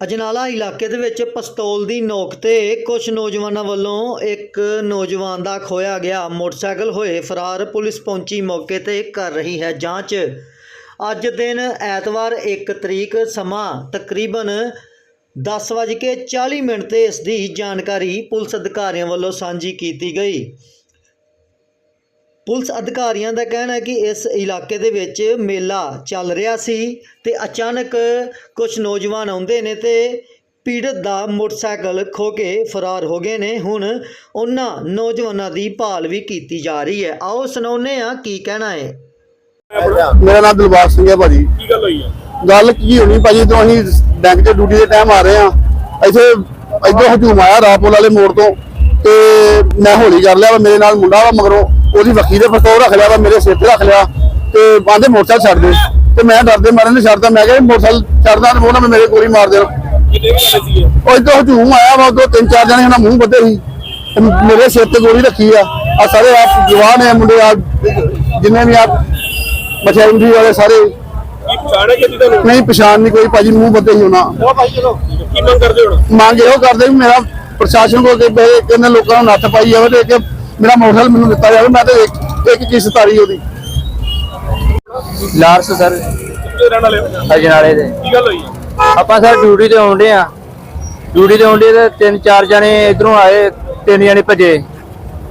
ਅਜਨਾਲਾ ਇਲਾਕੇ ਦੇ ਵਿੱਚ ਪਿਸਤੌਲ ਦੀ ਨੋਕ ਤੇ ਕੁਝ ਨੌਜਵਾਨਾਂ ਵੱਲੋਂ ਇੱਕ ਨੌਜਵਾਨ ਦਾ ਖੋਇਆ ਗਿਆ। ਮੋਟਰਸਾਈਕਲ ਹੋਏ ਫਰਾਰ, ਪੁਲਿਸ ਪਹੁੰਚੀ ਮੌਕੇ ਤੇ ਕਰ ਰਹੀ ਹੈ ਜਾਂਚ। ਅੱਜ ਦਿਨ ਐਤਵਾਰ 1 ਤਰੀਕ ਸਮਾਂ ਤਕਰੀਬਨ 10:40 ਮਿੰਟ ਤੇ ਇਸ ਦੀ ਜਾਣਕਾਰੀ ਪੁਲਿਸ ਅਧਿਕਾਰੀਆਂ ਵੱਲੋਂ ਸਾਂਝੀ ਕੀਤੀ ਗਈ। ਪੁਲਿਸ ਅਧਿਕਾਰੀਆਂ ਦਾ ਕਹਿਣਾ ਹੈ ਕਿ ਇਸ ਇਲਾਕੇ ਦੇ ਵਿੱਚ ਮੇਲਾ ਚੱਲ ਰਿਹਾ ਸੀ ਤੇ ਅਚਾਨਕ ਕੁਝ ਨੌਜਵਾਨ ਆਉਂਦੇ ਨੇ ਤੇ ਪੀੜਤ ਦਾ ਮੋਟਰਸਾਈਕਲ ਖੋ ਕੇ ਫਰਾਰ ਹੋ ਗਏ ਨੇ। ਹੁਣ ਉਹਨਾਂ ਨੌਜਵਾਨਾਂ ਦੀ ਭਾਲ ਵੀ ਕੀਤੀ ਜਾ ਰਹੀ ਹੈ। ਆਓ ਸੁਣਾਉਂਦੇ ਆ ਕੀ ਕਹਿਣਾ ਹੈ। ਮੇਰਾ ਨਾਮ ਦਿਲਬਾਗ ਸਿੰਘ ਹੈ ਭਾਜੀ। ਕੀ ਗੱਲ ਹੋਈ ਆ? ਗੱਲ ਕੀ ਹੋਣੀ ਭਾਜੀ ਜਦੋਂ ਅਸੀਂ ਬੈਂਕ 'ਚ ਡਿਊਟੀ ਦੇ ਟਾਈਮ ਆ ਰਹੇ ਆ ਇੱਥੇ ਇੱਧਰ ਹਜੂਮ ਆਇਆ ਰਾਪੋਲ ਵਾਲੇ ਮੋੜ ਤੋਂ ਤੇ ਮੈਂ ਹੌਲੀ ਕਰ ਲਿਆ ਮੇਰੇ ਨਾਲ ਮੁੰਡਾ ਵਾ ਮਗਰੋਂ। ਉਹਦੀ ਵਕੀਲ ਦੇ ਪਿਸਤੌਲ ਰੱਖ ਲਿਆ ਵਾ ਮੇਰੇ ਸਿਰ ਤੇ ਰੱਖ ਲਿਆ ਤੇ ਬਾਂਦੇ ਮੋਟਰਸਾਈਕਲ ਛੱਡ ਦੇ ਤੇ ਮੈਂ ਡਰਦੇ ਮਾਰੇ ਨੇ ਛੱਡਦਾ ਮੈਂ ਕਿਹਾ ਮੋਟਰਸਾਈਕਲ ਛੱਡਦਾ ਤੇ ਉਹ ਨਾ ਮੇਰੇ ਗੋਲੀ ਮਾਰ ਦੇਣ। ਉਹ ਇੱਧਰ ਹਜੂਮ ਆਇਆ ਵਾ ਉਦੋਂ ਤਿੰਨ ਚਾਰ ਜਣੇ ਉਹਨਾਂ ਮੂੰਹ ਬੱਧੇ ਸੀ ਮੇਰੇ ਸਿਰ ਤੇ ਗੋਲੀ ਰੱਖੀ ਆ। ਆ ਸਾਰੇ ਆਪ ਜਵਾਨ ਹੈ ਮੁੰਡੇ ਆ ਜਿੰਨੇ ਵੀ ਆ ਮਛੇਂਦੀ ਵਾਲੇ ਸਾਰੇ। ਹੈ ਨਹੀਂ ਪਛਾਣ ਨਹੀਂ ਕੋਈ ਭਾਜੀ ਮੂੰਹ ਬੱਦੇ ਹੀ ਹੋਣਾ ਕੀ ਮੰਗ ਕਰਦੇ ਹੁਣ? ਮੰਗ ਇਹੋ ਕਰਦੇ ਵੀ ਮੇਰਾ ਪ੍ਰਸ਼ਾਸਨ ਕੋਲ ਕਿ ਇਹਨਾਂ ਲੋਕਾਂ ਨੂੰ ਨੱਥ ਪਾਈ ਜਾਵੇ ਤੇ ਕਿ ਮੇਰਾ ਮੋਟਰਸਾਈਕਲ ਮੈਨੂੰ ਦਿੱਤਾ ਜਾਵੇ ਮੈਂ ਤੇ ਇੱਕ ਇੱਕ ਕਿਸ਼ਤ ਤਾਰੀ ਉਹਦੀ। ਲਾਰਸ ਸਰ। ਕਿੱਥੇ ਰਹਿਣ ਵਾਲੇ ਹੋ? ਅਜਨਾਲੇ ਦੇ। ਕੀ ਗੱਲ ਹੋਈ? ਆ ਆਪਾਂ ਸਰ ਡਿਊਟੀ ਤੇ ਆਉਂਦੇ ਆ ਡਿਊਟੀ ਤੇ ਆਉਂਦੇ ਤੇ ਤਿੰਨ ਚਾਰ ਜਣੇ ਇਧਰੋਂ ਆਏ ਤਿੰਨ ਜਣੇ ਭੱਜੇ।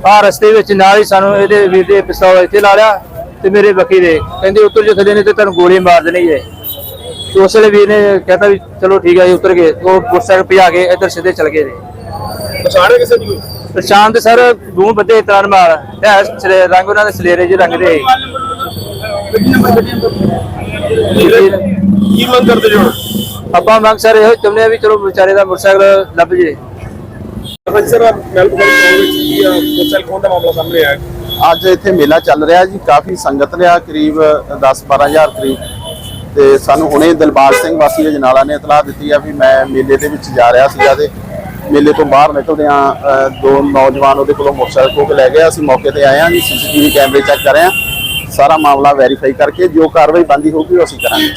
ਆ ਰਸਤੇ ਵਿੱਚ ਨਾਲ ਹੀ ਸਾਨੂੰ ਇਹਦੇ ਵੀਰ ਦੇ ਪਿਸਤੌਲ ਇੱਥੇ ਲਾ ਲਿਆ ਤੇ ਮੇਰੇ ਬੱਕੀ ਦੇ। ਕਹਿੰਦੇ ਉੱਤਰ ਜੋ ਥੱਲੇ ਨੇ ਤੇ ਤੁਹਾਨੂੰ ਗੋਲੀ ਮਾਰ ਦੇਣੀ ਜੇ। ਤੇ ਉਸ ਵੇਲੇ ਵੀਰ ਨੇ ਕਹਿੰਦਾ ਵੀ ਚਲੋ ਠੀਕ ਹੈ ਜੀ ਉਤਰ ਗਏ। ਉਹ ਮੋਟਰਸਾਈਕਲ ਭਜਾ ਕੇ ਇੱਧਰ ਸਿੱਧੇ ਚਲ ਗਏ ਜੀ। ਪਛਾਣ ਹੈ ਕਿਸੇ ਦੀ ਕੋਈ? ਤੇ ਸਰ ਮੂੰਹ ਬੱਦੇ ਤਰਨ ਮਾਰ ਹੈ ਸਲੇ- ਰੰਗ ਉਹਨਾਂ ਦੇ ਸਲੇਰੇ ਜਿਹੇ ਰੰਗ ਦੇ। ਕੀ ਮੰਗ ਕਰਦੇ ਜੀ ਆਪਾਂ ਮੰਗ ਸਰ ਇਹੋ ਚਾਹੁੰਦੇ ਆ ਵੀ ਚਲੋ ਵਿਚਾਰੇ ਦਾ ਮੋਟਰਸਾਈਕਲ ਲੱਭ ਜੇ। ਅਫਸਰ ਮੈਲਬਨ ਵਿੱਚ ਕੀ ਆ ਮੋਟਰਸਾਈਕਲ ਖੋਣ ਦਾ ਮਾਮਲਾ ਸਾਹਮਣੇ ਆਇਆ ਅੱਜ ਇੱਥੇ ਮੇਲਾ ਚੱਲ ਰਿਹਾ ਜੀ ਕਾਫੀ ਸੰਗਤ ਰਿਹਾ ਕਰੀਬ 10-12000 ਕਰੀਬ। ਤੇ ਸਾਨੂੰ ਹੁਣੇ ਦਿਲਬਾਗ ਸਿੰਘ ਵਾਸੀ ਅਜਨਾਲਾ ਨੇ ਇਤਲਾਹ ਦਿੱਤੀ ਆ ਵੀ ਮੈਂ ਮੇਲੇ ਦੇ ਵਿੱਚ ਜਾ ਰਿਹਾ ਸੀਗਾ ਤੇ ਮੇਲੇ ਤੋਂ ਬਾਹਰ ਨਿਕਲਦੇ ਨਿਕਲਦਿਆਂ ਦੋ ਨੌਜਵਾਨ ਉਹਦੇ ਕੋਲੋਂ ਮੋਟਰਸਾਈਕਲ ਖੋਹ ਕੇ ਲੈ ਗਏ, ਅਸੀਂ ਮੌਕੇ ਤੇ ਆਏ ਹਾਂ ਜੀ ਸੀਸੀਟੀਵੀ ਕੈਮਰੇ ਚੈੱਕ ਕਰ ਰਹੇ ਹਾਂ। ਸਾਰਾ ਮਾਮਲਾ ਵੈਰੀਫਾਈ ਕਰਕੇ ਜੋ ਕਾਰਵਾਈ ਬੰਦੀ ਹੋਊਗੀ ਉਹ ਅਸੀਂ ਕਰਾਂਗੇ।